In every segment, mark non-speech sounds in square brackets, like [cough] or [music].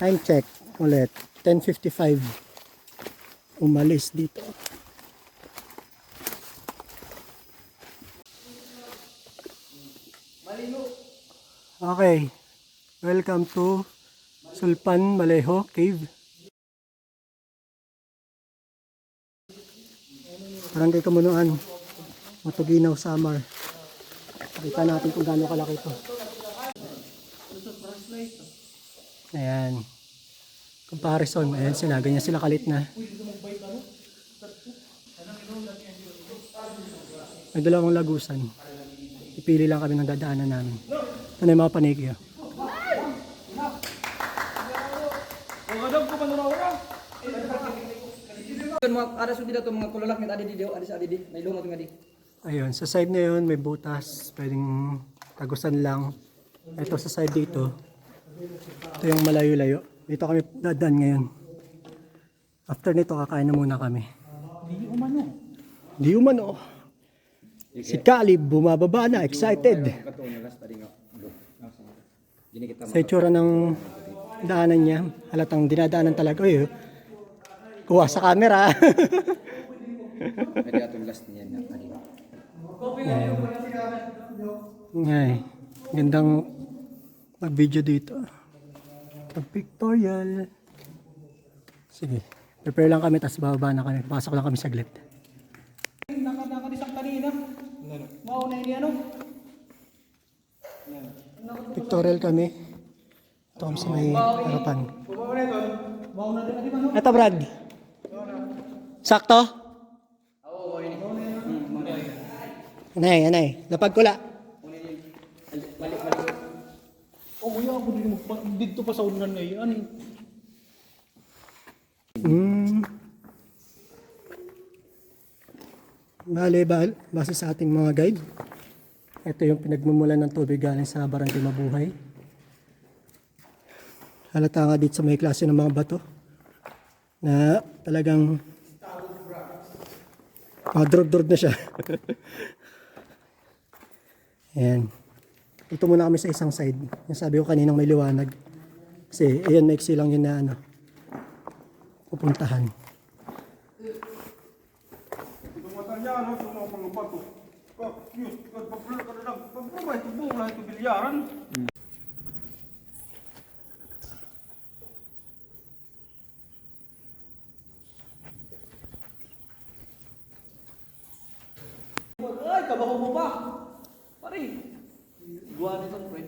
Time check ulit. 10.55. Umalis dito. Okay. Welcome to Sulpan Maleho Cave. Barangay Kamunuan. Matuginaw, Samar. Pakita natin kung gaano kalaki ito. Ayan. Comparison. Ayan sila. Ganyan sila kalit na. May dalawang lagusan. Ipili lang kami ng dadaanan namin. Na yung mga paniki. oh. Kan mga ada sudi dato mga kulalak adi di adi sa adi di may lumot ngadi. Ayun, sa side na yun may butas, pwedeng tagusan lang. Ito sa side dito, ito yung malayo-layo. Dito kami dadaan ngayon. After nito, kakain na muna kami. Di umano. Di umano. Si Kali, bumababa na, excited. Sa itsura ng daanan niya, halatang dinadaanan talaga. Uy, kuha sa camera. Adi atong last niya na adi. Ngay, gandang mag-video dito. Pag pictorial. Sige, prepare lang kami, tapos bababa na kami. Pasok lang kami saglit. Naka naka di sang kanina. Mao na ini ano? Pictorial kami. Ito kami sa may harapan. Mao na di adi man. Ito, Brad. Sakto? Anay, anay. Lapag ko la. Oh, kuya, ako din magpa- dito pa sa unan na yan. Hmm. Bale, bal, base sa ating mga guide, ito yung pinagmumulan ng tubig galing sa Barangay Mabuhay. Halata nga dito sa may klase ng mga bato na talagang madrog-drog na siya. [laughs] Ayan. Ito muna kami sa isang side. Yung sabi ko kaninang may liwanag. Kasi ayan, maiksi lang yun na ano, pupuntahan. Ay, kabaho mo pa. Pare. Gua nito, pre.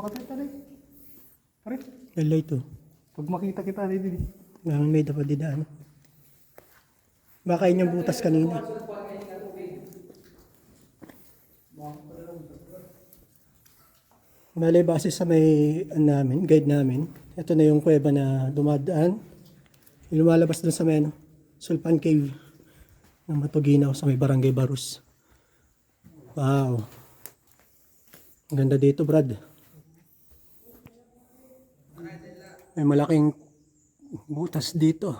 Pag tumanto pa ka tayo, Pare, Lalay to. pag makita kita rin din. Ang may dapat didaan. Baka yun yung butas kanina. Bale, base sa may ano namin, guide namin, ito na yung kuweba na dumadaan. Lumalabas doon sa may ano, Sulpan Cave ng Matuginaw sa may Barangay Barus. Wow. Ang ganda dito, Brad. May malaking butas dito.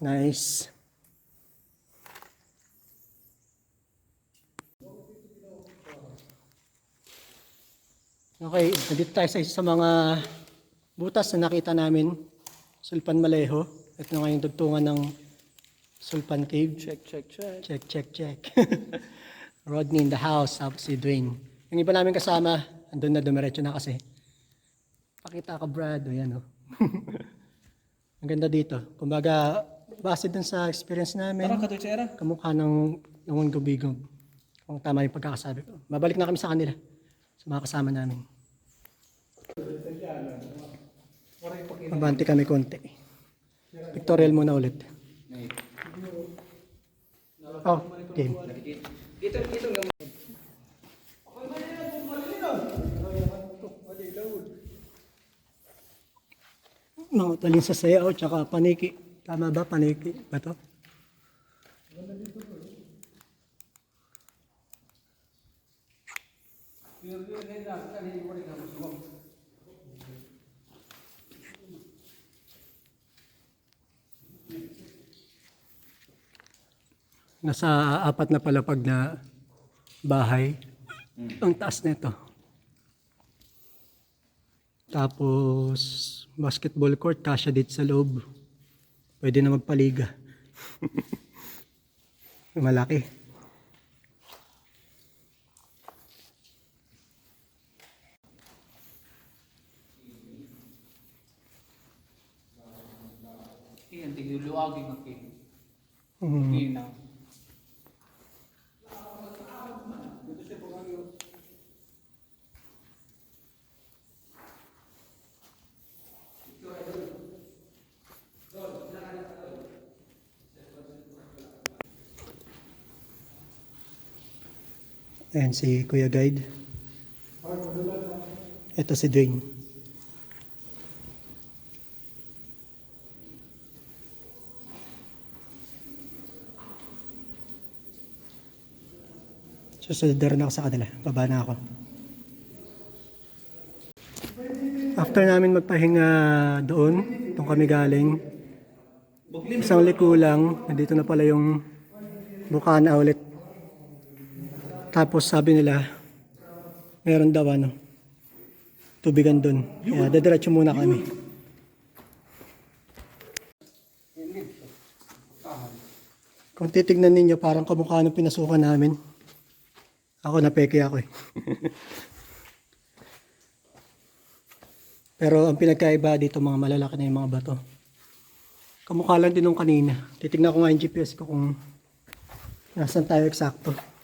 Nice. Okay, nandito tayo sa isa sa mga butas na nakita namin. Sulpan Maleho. Ito na ngayon dugtungan ng Sulpan Cave. Check, check, check. Check, check, check. [laughs] Rodney in the house. Tapos si Dwayne. Yung iba namin kasama, andun na dumiretso na kasi. Pakita ka Brad. O yan o. Ang ganda dito. Kumbaga, base dun sa experience namin, Tara ka to tsera. kamukha ng Lungon Gubigong. Kung tama yung pagkakasabi ko. Babalik na kami sa kanila. Sa mga kasama namin. Mabanti kami konti. Pictorial muna ulit. Oh, game. Dito dito mga talin sa sayaw tsaka paniki. Tama ba paniki ba to? Nasa apat na palapag na bahay. Hmm. Ang taas nito. Tapos basketball court, kasya dito sa loob. Pwede na magpaliga. [laughs] Malaki. Iyan, tigluluwagin ng king. Mm. Gina. Ayan si Kuya Guide. Ito si Dwayne. Susunod na ako sa kanila. Baba na ako. After namin magpahinga doon, doon kami galing. Isang liko lang, nandito na pala yung Bukana ulit. Tapos sabi nila, meron daw ano, tubigan doon. Kaya dadiretso muna kami. Kung titignan ninyo, parang kamukha ng pinasukan namin. Ako napeke ako eh. [laughs] Pero ang pinagkaiba dito mga malalaki na yung mga bato. Kamukha lang din nung kanina. Titignan ko nga yung GPS ko kung nasan tayo eksakto.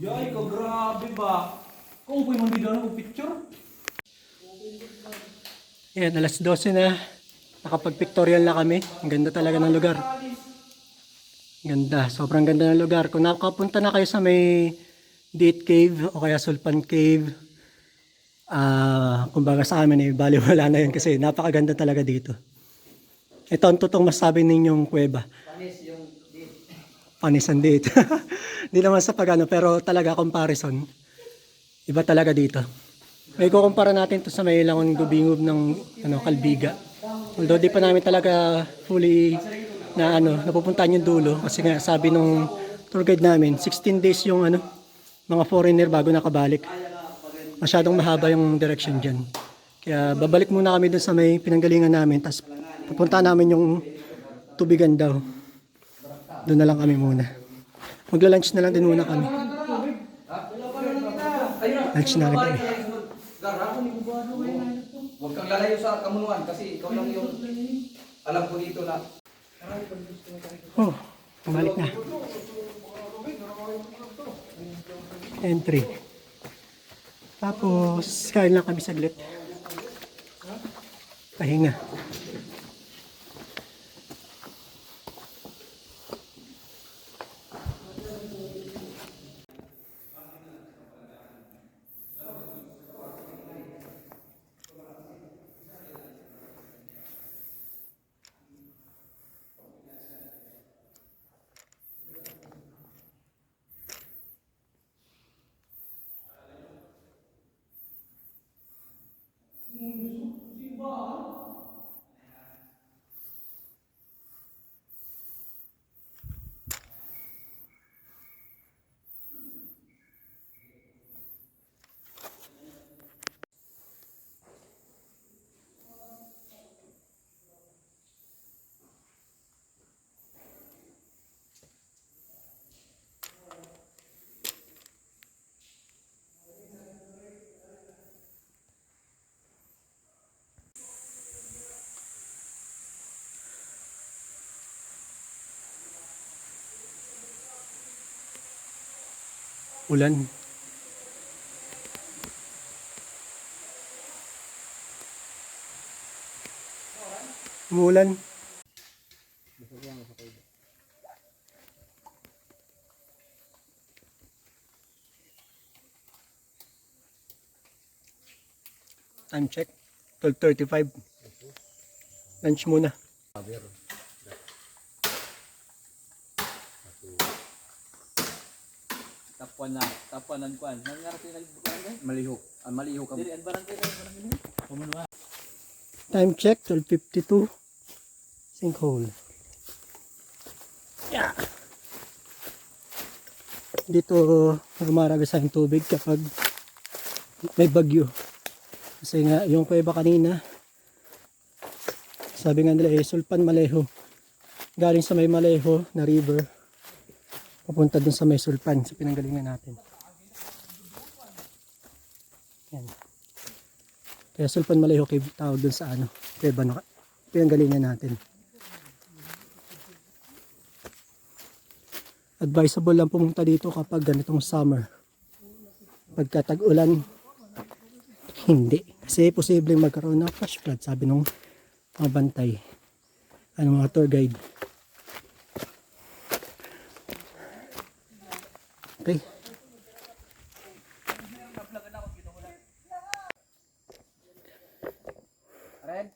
Ay, ka grabe ba? Kung upoy mo video ng picture? Yan, alas 12 na. Nakapag-pictorial na kami. Ang ganda talaga ng lugar. Ganda. Sobrang ganda ng lugar. Kung nakapunta na kayo sa may Date Cave o kaya Sulpan Cave, ah, kumbaga sa amin eh, baliwala [laughs] na yun kasi napakaganda talaga dito. Ito ang totoong masabi ninyong kuweba. Panis yung date. Panis ang date. Hindi naman sa pagano, pero talaga comparison. Iba talaga dito. May kukumpara natin to sa may langon gubingob ng ano, Kalbiga. Although di pa namin talaga fully na ano, napupuntahan yung dulo kasi nga sabi nung tour guide namin, 16 days yung ano, mga foreigner bago nakabalik. Masyadong mahaba yung direction dyan. Kaya babalik muna kami dun sa may pinanggalingan namin, tapos pupunta namin yung tubigan daw. Doon na lang kami muna. Magla-lunch na lang din muna kami. Lunch na rin kami. Huwag kang lalayo sa kamunuan kasi ikaw lang yung alam ko dito na Oh, bumalik na. Entry. Tapos, kain lang kami saglit. Pahinga. Ulan. Umuulan. Time check. 12.35. Lunch muna. Tapuan na. Tapuan ng kwan. Nangyari tayo nagbukan malihok. Ah, malihok ka. Diri, ang barangay na. Barangay. Time check, 12.52. Sinkhole. Yeah. Dito rumaragas ang tubig kapag may bagyo. Kasi nga yung kuweba kanina, sabi nga nila eh, Sulpan Maleho. Galing sa may Maleho na river, papunta dun sa may Sulpan, sa pinanggalingan natin. Yan. Kaya Sulpan Maleho cave tawag dun sa ano, kuweba na pinanggalingan natin. Advisable lang pumunta dito kapag ganitong summer. Pagka tag-ulan, hindi. Kasi posibleng magkaroon ng flash flood, sabi nung mga bantay. Ano mga tour guide. Okay. Red?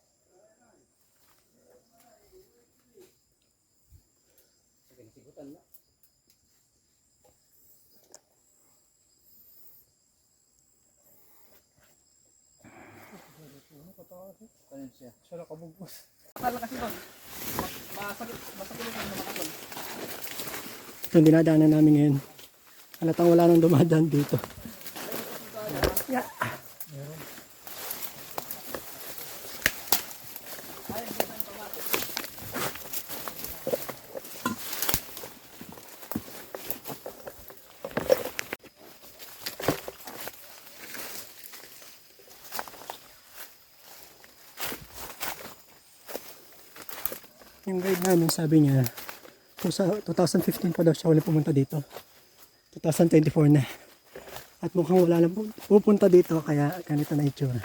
Kanin siya. Siya nakabugos. Akala kasi ba, masakit, masakit mga kapal. Ito yung dinadaanan namin ngayon. Halatang wala nang dumadaan dito. Yeah. Yung guide namin sabi niya, kung sa 2015 pa daw siya huli pumunta dito. 2024 na. At mukhang wala na pu- pupunta dito kaya ganito na itsura.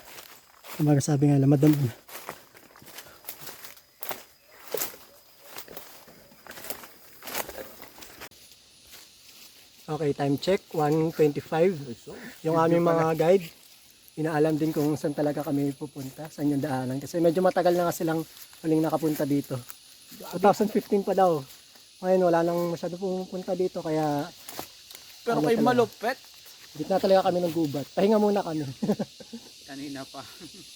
Kumbaga sabi nga lamadam na. Okay, time check, 1.25. Yung aming mga guide, inaalam din kung saan talaga kami pupunta, saan yung daanan. Kasi medyo matagal na kasi lang huling nakapunta dito. 2015 pa daw. Ngayon wala nang masyado pumunta dito kaya Pero kay malupet, gitna talaga kami ng gubat. Pahinga muna kami. [laughs] kanina pa.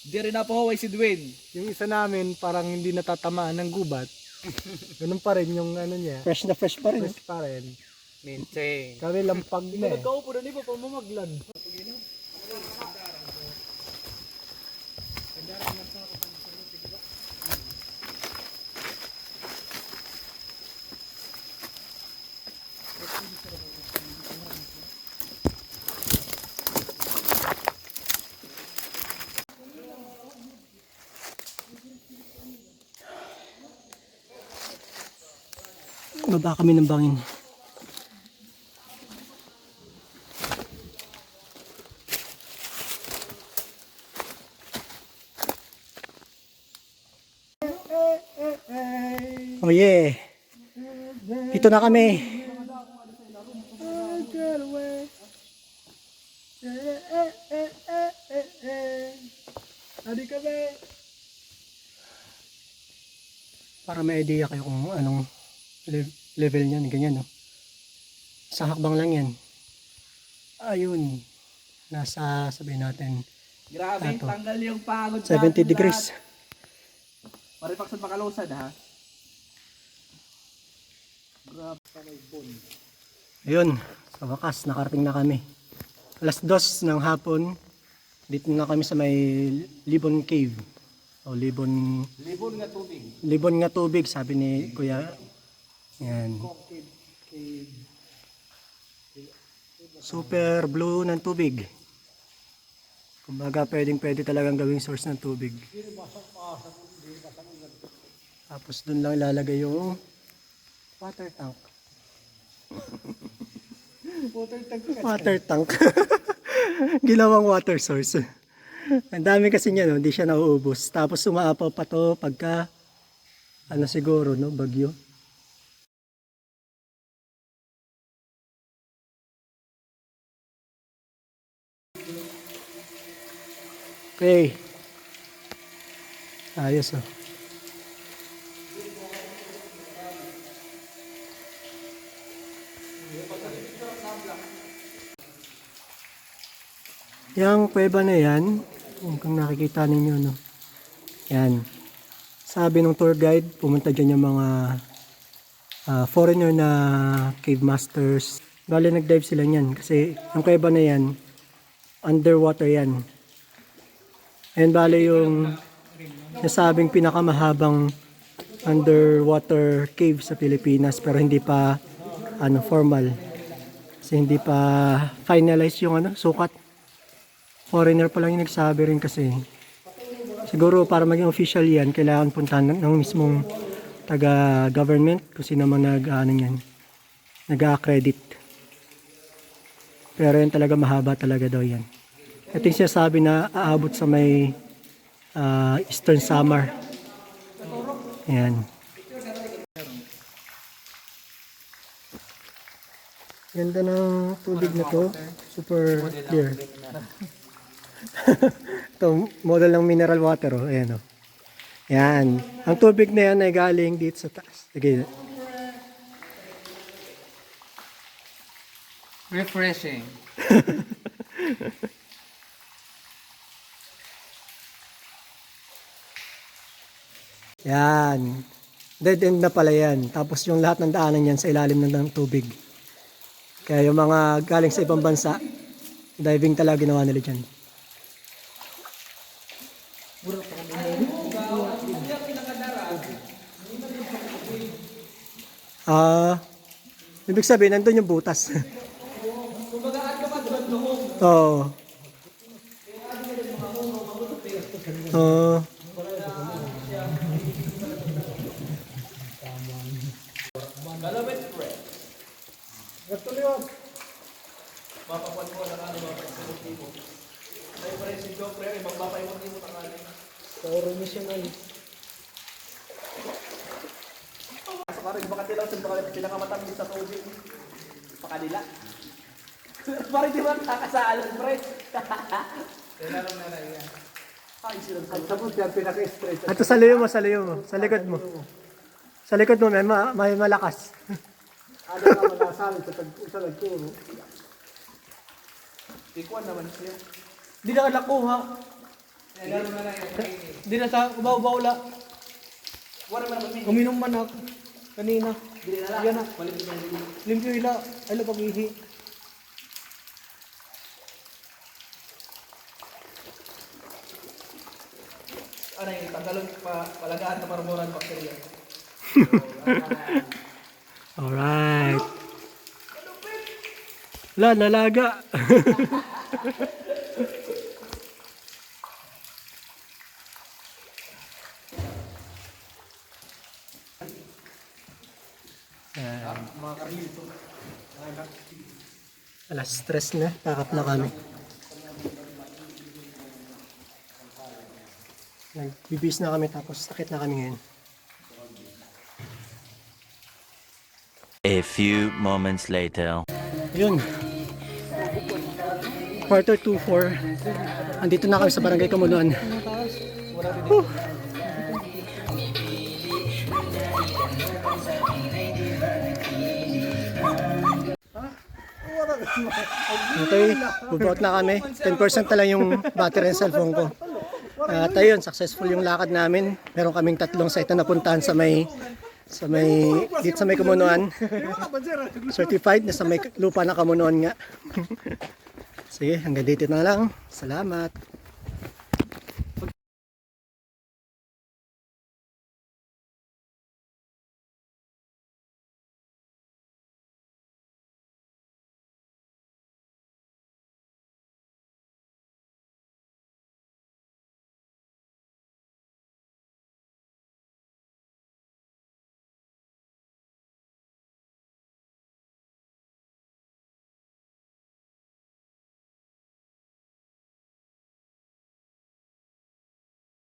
Di rin napahuway si Dwayne. Yung isa namin parang hindi natatamaan ng gubat. [laughs] Ganun pa rin yung ano niya. fresh na fresh pa rin. Fresh pa rin. Maintain. Kami lampag na eh. Nagkaupo na niyo pa mamaglan. Baba kami ng bangin. Oh yeah. Dito na kami. Adi. Para may idea kayo kung anong le- level niyan, ganyan no. Sa hakbang lang yan. Ayun. Nasa sabihin natin Grabe, Ato. tanggal yung pagod 70 degrees. Paripaksan makalusad ha. Grabe. Ayun, sa wakas, nakarating na kami. Alas dos ng hapon, dito na kami sa may Libon Cave. O Libon, Libon nga tubig. Libon nga tubig, sabi ni Kuya. Yan. Super blue ng tubig. Kumbaga pwedeng pwede talagang gawing source ng tubig. Tapos dun lang ilalagay yung water tank. water tank. [laughs] Ginawang water source. Ang dami kasi niya, no? hindi siya nauubos. Tapos umaapaw pa to pagka, ano siguro, no? bagyo. Okay. Ayos, oh. Yung kuweba na yan, kung nakikita ninyo, no? Yan. sabi ng tour guide, pumunta dyan yung mga ah, foreigner na cave masters. Bale, nag-dive sila niyan kasi yung kuweba na yan, underwater yan. And bale yung nasabing pinakamahabang underwater cave sa Pilipinas pero hindi pa ano formal. Kasi hindi pa finalize yung ano, sukat. Foreigner pa lang yung nagsabi rin kasi. Siguro para maging official yan, kailangan puntahan ng, ng mismong taga-government kung sino man nag, ano yan, nag-accredit. Pero yan talaga mahaba talaga daw yan. Ito yung sinasabi na aabot sa may ah, Eastern Summer. Yan. Ganda ng tubig na to. Super clear. [laughs] Ito, model ng mineral water. Oh. Ayan, oh. Yan. Ang tubig na yan ay galing dito sa taas. Sige. Refreshing. [laughs] Yan. Dead end na pala yan. Tapos yung lahat ng daanan yan sa ilalim ng tubig. Kaya yung mga galing sa ibang bansa, diving talaga ginawa nila dyan. Ah, ibig sabihin, nandun yung butas. [laughs] Oo. Oo. Parang baka tilaw sa baka pinakamatangin sa tubig. Baka nila. [laughs] Parang di ba kakasaalan, pre? Ay, silang Ang sabot yan, pinaka-straight. Ato sa liyo mo, sa liyo mo, sa likod mo. Sa likod mo, may, ma- may malakas. Ano naman nasalit sa tag- sa nagturo. Ikuan naman siya. Di na nakuha. Di na sa ubaw-ubaw la. Wala man may. Uminom man ako. Kanina. Yan na. Limpyo ila. Ay la pag-ihi. Ano yung tanggalon pa, palagaan na marmoran bakterya. [laughs] Alright. La, nalaga. [laughs] Alas stress na, takap na kami. Nagbibis na kami tapos sakit na kami ngayon. A few moments later. Yun. Quarter to four. Andito na kami sa Barangay Kamunuan. Whew. Okay, bubuot na kami. 10% na lang yung battery ng cellphone ko. At ayun, successful yung lakad namin. Meron kaming tatlong site na napuntahan sa may sa may dito sa may Kamunuan. Certified na sa may lupa na Kamunuan nga. [laughs] Sige, hanggang dito na lang. Salamat.